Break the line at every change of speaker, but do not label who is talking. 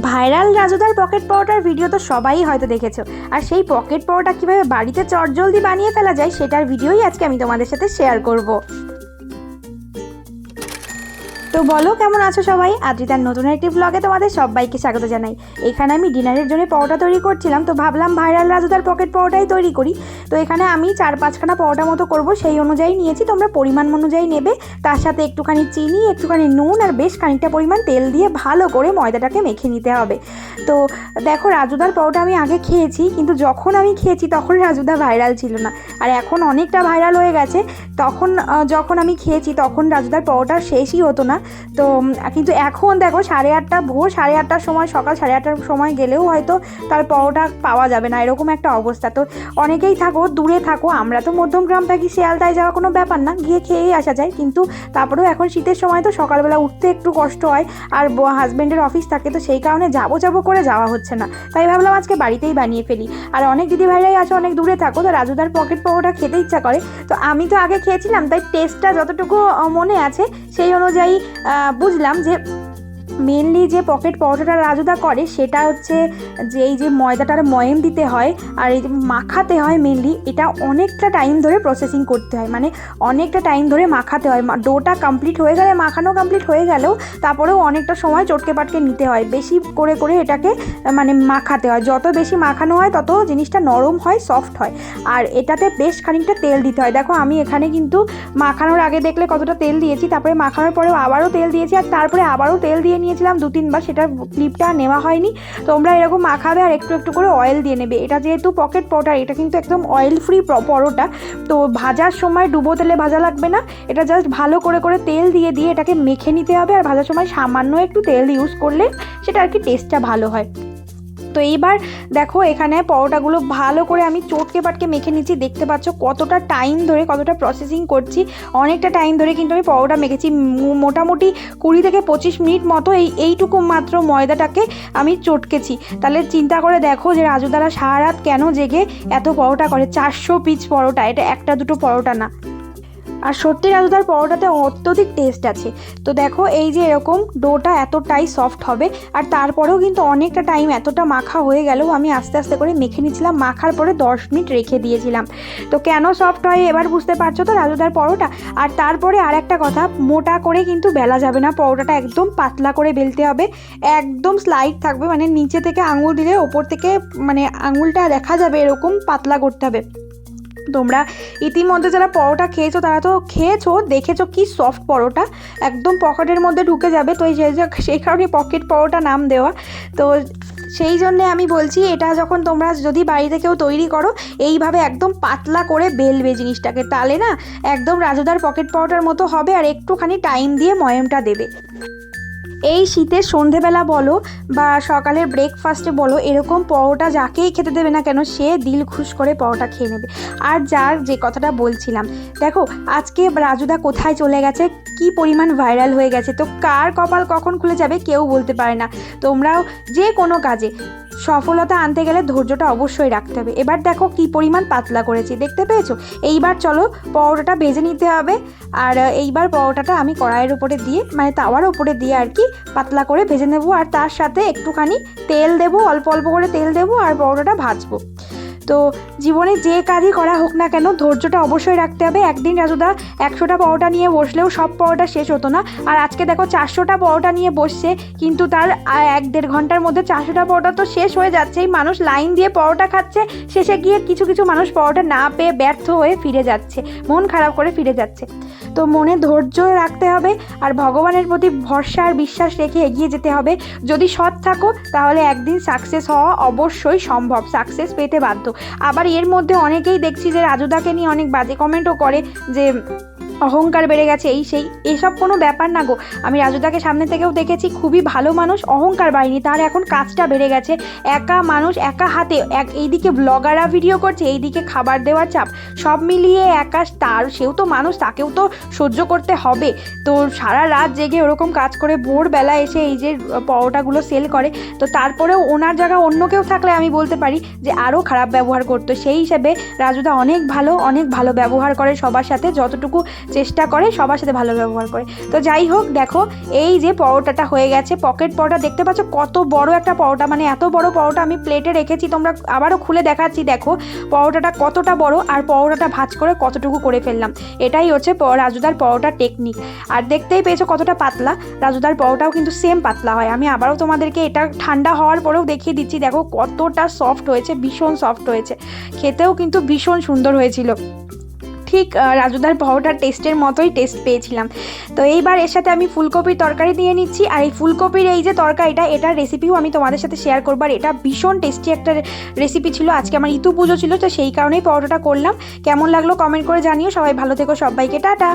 Viral রাজুদার pocket পরোটার video তো সবাই হয়তো দেখেছ। আর সেই পকেট পরোটা কীভাবে বাড়িতে চটজলদি বানিয়ে ফেলা যায়, সেটার ভিডিওই আজকে আমি তোমাদের সাথে শেয়ার করব। তো বলো, কেমন আছো সবাই? আদ্রিতার নতুন একটি ব্লগে তোমাদের সবাইকে স্বাগত জানাই। এখানে আমি ডিনারের জন্য পরোটা তৈরি করছিলাম, তো ভাবলাম ভাইরাল রাজুদার পকেট পরোটাই তৈরি করি। তো এখানে আমি চার পাঁচখানা পরোটা মতো করব, সেই অনুযায়ী নিয়েছি, তোমরা পরিমাণ অনুযায়ী নেবে। তার সাথে একটুখানি চিনি, একটুখানি নুন আর বেশ খানিকটা পরিমাণ তেল দিয়ে ভালো করে ময়দাটাকে মেখে নিতে হবে। তো দেখো, রাজুদার পরোটা আমি আগে খেয়েছি, কিন্তু যখন আমি খেয়েছি তখন রাজুদা ভাইরাল ছিল না। আর এখন অনেকটা ভাইরাল হয়ে গেছে। তখন যখন আমি খেয়েছি তখন রাজুদার পরোটা শেষই হতো না। তো কিন্তু এখন দেখো সাড়ে আটটা, ভোর সাড়ে আটটার সময়, সকাল সাড়ে আটটার সময় গেলেও হয়তো তার পরোটা পাওয়া যাবে না, এরকম একটা অবস্থা। তো অনেকেই থাকো, দূরে থাকো, আমরা তো মধ্যমগ্রাম থাকি, শিয়ালদায় যাওয়া কোনো ব্যাপার না, গিয়ে খেয়েই আসা যায়। কিন্তু তারপরেও এখন শীতের সময় তো সকালবেলা উঠতে একটু কষ্ট হয়, আর হাজব্যান্ডের অফিস থাকে, তো সেই কারণে যাব যাব করে যাওয়া হচ্ছে না। তাই ভাবলাম আজকে বাড়িতেই বানিয়ে ফেলি। আর অনেক দিদি ভাইরাই আছে, অনেক দূরে থাকো, তো রাজুদার পকেট পরোটা খেতে ইচ্ছা করে। তো আমি তো আগে খেয়েছিলাম, তাই টেস্টটা যতটুকু মনে আছে, সেই অনুযায়ী বুঝলাম যে মেনলি যে পকেট পরোটাটা রাজুদা করে, সেটা হচ্ছে যে এই যে ময়দাটার ময়েম দিতে হয় আর এই যে মাখাতে হয় মেনলি এটা অনেকটা টাইম ধরে প্রসেসিং করতে হয়। মানে অনেকটা টাইম ধরে মাখাতে হয়। ডোটা কমপ্লিট হয়ে গেলে, মাখানো কমপ্লিট হয়ে গেলেও তারপরেও অনেকটা সময় চটকে পাটকে নিতে হয়। বেশি করে করে এটাকে মানে মাখাতে হয়। যত বেশি মাখানো হয়, তত জিনিসটা নরম হয় সফট হয়। আর এটাতে বেশ খানিকটা তেল দিতে হয়। দেখো, আমি এখানে কিন্তু মাখানোর আগে দেখলে কতটা তেল দিয়েছি, তারপরে মাখানোর পরেও আবারও তেল দিয়েছি আর তারপরে আবারও তেল দিয়ে নিয়েছিলাম দু তিনবার, সেটার ক্লিপটা নেওয়া হয়নি। তোমরা এরকম মাখাবে আর একটু একটু করে অয়েল দিয়ে নেবে। এটা যেহেতু পকেট পরোটা এটা কিন্তু একদম অয়েল ফ্রি পরোটা। তো ভাজার সময় ডুবো তেলে ভাজা লাগবে না। এটা জাস্ট ভালো করে করে তেল দিয়ে দিয়ে এটাকে মেখে নিতে হবে। আর ভাজার সময় সামান্য একটু তেল ইউজ করলে সেটা আর কি টেস্টটা ভালো হয়। তো এইবার দেখো এখানে পরোটাগুলো ভালো করে আমি চটকে পাটকে মেখে নিচ্ছি। দেখতে পাচ্ছ কতটা টাইম ধরে, কতটা প্রসেসিং করছি। অনেকটা টাইম ধরে কিন্তু আমি পরোটা মেখেছি। মোটামুটি কুড়ি থেকে পঁচিশ মিনিট মতো এই, এইটুকু মাত্র ময়দাটাকে আমি চটকেছি। তাহলে চিন্তা করে দেখো যে রাজুদারা সারা রাত কেন জেগে এত পরোটা করে? চারশো পিচ পরোটা, এটা একটা দুটো পরোটা না। আর সত্যি রাজুদার পরোটাতে অত্যধিক টেস্ট আছে। তো দেখো, এই যে এরকম ডোটা এতটাই সফট হবে, আর তারপরেও কিন্তু অনেকটা টাইম এতটা মাখা হয়ে গেলেও আমি আস্তে আস্তে করে মেখে নিয়েছিলাম, মাখার পরে দশ মিনিট রেখে দিয়েছিলাম। তো কেন সফট হয় এবার বুঝতে পারছ তো রাজুদার পরোটা? আর তারপরে আর একটা কথা, মোটা করে কিন্তু বেলা যাবে না, পরোটাটা একদম পাতলা করে বেলতে হবে, একদম স্লাইড থাকবে মানে নিচে থেকে আঙুল দিলে ওপর থেকে মানে আঙুলটা দেখা যাবে এরকম পাতলা করতে হবে। তোমরা ইতিমধ্যে যারা পরোটা খেয়েছো, তারা তো খেয়েছো, দেখেছ কি সফট পরোটা। একদম পকেটের মধ্যে ঢুকে যাবে, তো এই সেই কারণে পকেট পরোটা নাম দেওয়া। তো সেই জন্যে আমি বলছি, এটা যখন তোমরা যদি বাড়িতে কেউ তৈরি করো, এইভাবে একদম পাতলা করে বেলবে জিনিসটাকে। তাহলে না, একদম রাজুদার পকেট পরোটার মতো হবে, আর একটুখানি টাইম দিয়ে ময়মটা দেবে। এই শীতের সন্ধেবেলা বলো বা সকালের ব্রেকফাস্টে বলো, এরকম পরোটা যাকেই খেতে দেবে না কেন, সে দিল খুশ করে পরোটা খেয়ে নেবে। আর যার যে কথাটা বলছিলাম, দেখো, আজকে রাজুদা কোথায় চলে গেছে, কি পরিমাণ ভাইরাল হয়ে গেছে, তো কার কপাল কখন খুলে যাবে কেউ বলতে পারে না। তোমরাও যে কোনো কাজে সফলতা আনতে গেলে ধৈর্যটা অবশ্যই রাখতে হবে। এবার দেখো কি পরিমাণ পাতলা করেছি, দেখতে পেয়েছ? এইবার চলো পরোটাটা ভেজে নিতে হবে। আর এইবার পরোটাটা আমি কড়াইয়ের উপরে দিয়ে মানে তাওয়ার উপরে দিয়ে আর কি পাতলা করে ভেজে নেব। আর তার সাথে একটুখানি তেল দেবো, অল্প অল্প করে তেল দেবো আর পরোটাটা ভাজবো। তো জীবনে যে কাজই করা হোক না কেন, ধৈর্যটা অবশ্যই রাখতে হবে। একদিন রাজুদা একশোটা পরোটা নিয়ে বসলেও সব পরোটা শেষ হতো না। আর আজকে দেখো চারশোটা পরোটা নিয়ে বসছে, কিন্তু তার এক দেড় ঘণ্টার মধ্যে চারশোটা পরোটা তো শেষ হয়ে যাচ্ছেই মানুষ লাইন দিয়ে পরোটা খাচ্ছে, শেষে গিয়ে কিছু কিছু মানুষ পরোটা না পেয়ে ব্যর্থ হয়ে ফিরে যাচ্ছে, মন খারাপ করে ফিরে যাচ্ছে। তো মনে ধৈর্য রাখতে হবে আর ভগবানের প্রতি ভরসা আর বিশ্বাস রেখে এগিয়ে যেতে হবে। যদি সৎ থাকো, তাহলে একদিন সাকসেস হওয়া অবশ্যই সম্ভব। সাকসেস পেতে বাধ্য। আবার এর মধ্যে অনেকেই দেখছি যে রাজুদাকে নিয়ে অনেক বাজে কমেন্টও করে যে অহংকার বেড়ে গেছে, এই সেই, এসব কোনো ব্যাপার না গো। আমি রাজুদাকে সামনে থেকেও দেখেছি, খুবই ভালো মানুষ, অহংকার বাড়িনি তার এখন কাজটা বেড়ে গেছে। একা মানুষ, একা হাতে, এক, এইদিকে ব্লগাররা ভিডিও করছে, এইদিকে খাবার দেওয়ার চাপ, সব মিলিয়ে একা তার, সেও তো মানুষ, তাকেও তো সহ্য করতে হবে। তো সারা রাত জেগে ওরকম কাজ করে ভোরবেলা এসে এই যে পরোটাগুলো সেল করে, তো তারপরেও ওনার জায়গা অন্য কেউ থাকলে আমি বলতে পারি যে আরও খারাপ ব্যবহার করতো। সেই হিসেবে রাজুদা অনেক ভালো অনেক ভালো ব্যবহার করে সবার সাথে, যতটুকু চেষ্টা করে, সবার সাথে ভালো ব্যবহার করে। তো যাই হোক, দেখো, এই যে পরোটাটা হয়ে গেছে, পকেট পরোটা, দেখতে পাচ্ছ কত বড় একটা পরোটা মানে এত বড় পরোটা আমি প্লেটে রেখেছি, তোমরা আবারও খুলে দেখাচ্ছি, দেখো, পরোটাটা কতটা বড় আর পরোটাটা ভাজ করে কতটুকু করে ফেললাম। এটাই হচ্ছে রাজুদার পরোটার টেকনিক আর দেখতেই পেয়েছ কতটা পাতলা, রাজুদার পরোটাও কিন্তু সেম পাতলা হয়। আমি আবারও তোমাদেরকে এটা ঠান্ডা হওয়ার পরেও দেখিয়ে দিচ্ছি, দেখো কতটা সফট হয়েছে, ভীষণ সফট হয়েছে। খেতেও কিন্তু ভীষণ সুন্দর হয়েছিল। ঠিক রাজুদার পরোটার টেস্টের মতোই টেস্ট পেয়েছিলাম। তো এইবার এর সাথে আমি ফুলকপির তরকারি দিয়ে নিচ্ছি। আর এই ফুলকপির এই যে তরকারিটা, এটার রেসিপিও আমি তোমাদের সাথে শেয়ার করব। আর এটা ভীষণ টেস্টি একটা রেসিপি ছিল। আজকে আমার ইতু পুজো ছিল, তো সেই কারণেই পরোটাটা করলাম। কেমন লাগল কমেন্ট করে জানিও। সবাই ভালো থেকো, সবাইকে টাটা।